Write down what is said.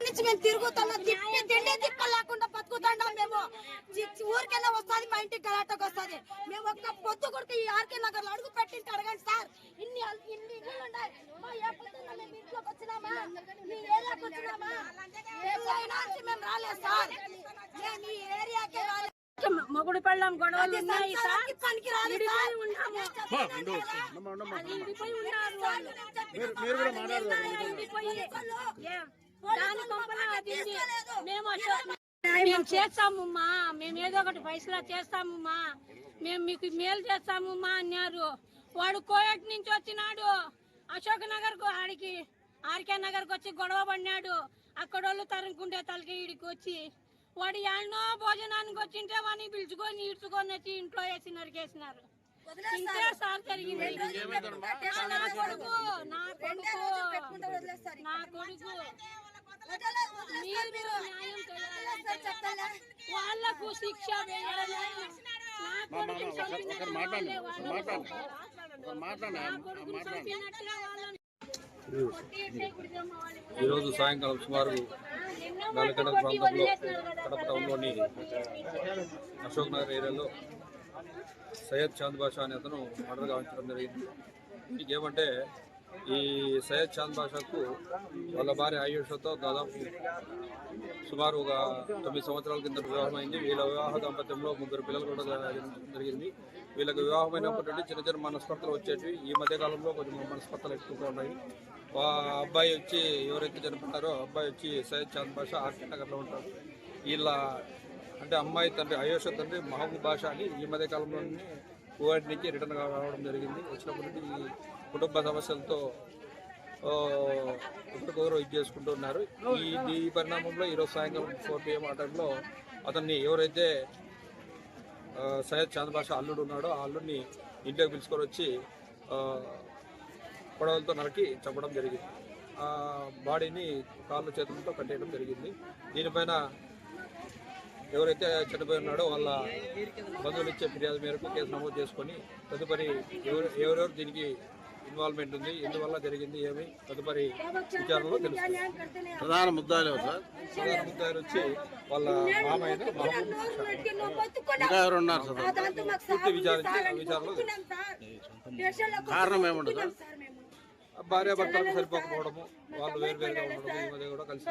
నుంచి మేము తిరుగుతున్నాం. తిప్పి తిండి తిప్ప బతుకుతున్నాం మేము. ఊరికైనా వస్తుంది మా ఇంటికి గలాటకు వస్తుంది. మేము ఒక్క పొద్దు కొడుకు ఈ ఆర్కే నగర్లో అడుగు పెట్టింటి అడగండి సార్. ఇన్ని ఇన్ని ఇల్లు ఉన్నాయి మా ఏ పొద్దున్న మేము ఇంట్లోకి వచ్చినామా? మీ ఏరియాకి వచ్చినామా? ఏరియానా నుంచి మేము రాలేదు సార్. మేము ఈ ఏరియాకే రాలేదు. మొగుడు పెళ్ళం గొడవలు ఉన్నాయి. మేము మేము చేస్తాము మా మేము ఏదో ఒకటి పైసలా చేస్తాము మా మేము మీకు మేలు చేస్తాము మా అన్నారు. వాడు కోయట్ నుంచి వచ్చినాడు. అశోక్ నగర్కు ఆడికి ఆర్కే నగర్కు వచ్చి గొడవ పడినాడు. అక్కడ వాళ్ళు తరుముకుంటే తలకి ఈడికి వచ్చి వాడు ఎన్నో భోజనానికి వచ్చింటే వాడిని పిలుచుకొని ఈడ్చుకొని వచ్చి ఇంట్లో వేసి నరికేసినారు ఇంతే సార్ జరిగింది. నా కొడుకు నా కొడుకు నా కొడుకు. మీరు న్యాయం చేయాలి. వాళ్ళకు శిక్ష ఈరోజు సాయంకాలం సుమారు నాలుగు గంటల ప్రాంతంలో కడప టౌన్లోని అశోక్ నగర్ ఏరియాలో సయ్యద్ చాంద్ బాషా అనే అతను మర్డర్ గావించడం జరిగింది. దీనికి ఏమంటే ఈ సయ్యద్ చాంద్ బాషాకు వాళ్ళ భార్య ఆయుషతో దాదాపు సుమారు ఒక తొమ్మిది సంవత్సరాల కింద వివాహం అయింది. వీళ్ళ వివాహ దాంపత్యంలో ముగ్గురు పిల్లలు కూడా జరిగింది. వీళ్ళకి వివాహమైనప్పటి నుండి చిన్న చిన్న మనస్పర్ధలు వచ్చేటివి. ఈ మధ్యకాలంలో కొంచెం మనస్పర్ధలు ఎక్కువగా ఉన్నాయి. ఆ అబ్బాయి వచ్చి ఎవరైతే చనిపోతారో ఆ అబ్బాయి వచ్చి సయ్యద్ చాంద్ బాషా ఆర్కే నగర్లో ఉంటారు. వీళ్ళ అంటే అమ్మాయి తండ్రి అయోష తండ్రి మహబూబ్ బాషా అని ఈ మధ్యకాలంలోనే కోవిడ్ నుంచి రిటర్న్ రావడం జరిగింది. వచ్చినప్పటి నుండి కుటుంబ సమస్యలతో ఒకరికొకరు ఇది చేసుకుంటూ ఉన్నారు. ఈ ఈ పరిణామంలో ఈరోజు సాయంకాలం ఫోర్ పిఎం ఆ టైంలో అతన్ని ఎవరైతే సయ్యద్ చాంద్ అల్లుడు ఉన్నాడో ఆ అల్లుడిని ఇంట్లోకి పిలుచుకొని వచ్చి ఆ, పొడవలతో నరికి చంపడం జరిగింది. ఆ బాడీని కాళ్ళు చేతులతో కట్టేయడం జరిగింది. దీనిపైన ఎవరైతే చనిపోయి ఉన్నాడో వాళ్ళ బంధువులు ఇచ్చే ఫిర్యాదు మేరకు కేసు నమోదు చేసుకొని తదుపరి ఎవరు ఎవరెవరు దీనికి ఇన్వాల్వ్మెంట్ ఉంది. ఎందువల్ల జరిగింది? ఏమి? తదుపరి విచారణలో తెలుస్తుంది. ప్రధాన ముద్దాలు సార్? ప్రధాన ముద్దాయిలు వచ్చి వాళ్ళ మామయ్య పూర్తి విచారించి విచారణలో కారణం ఏముండదు భార్యాభర్తలకు సరిపోకపోవడము వాళ్ళు వేరు వేరుగా ఉండడం కూడా కలిసి.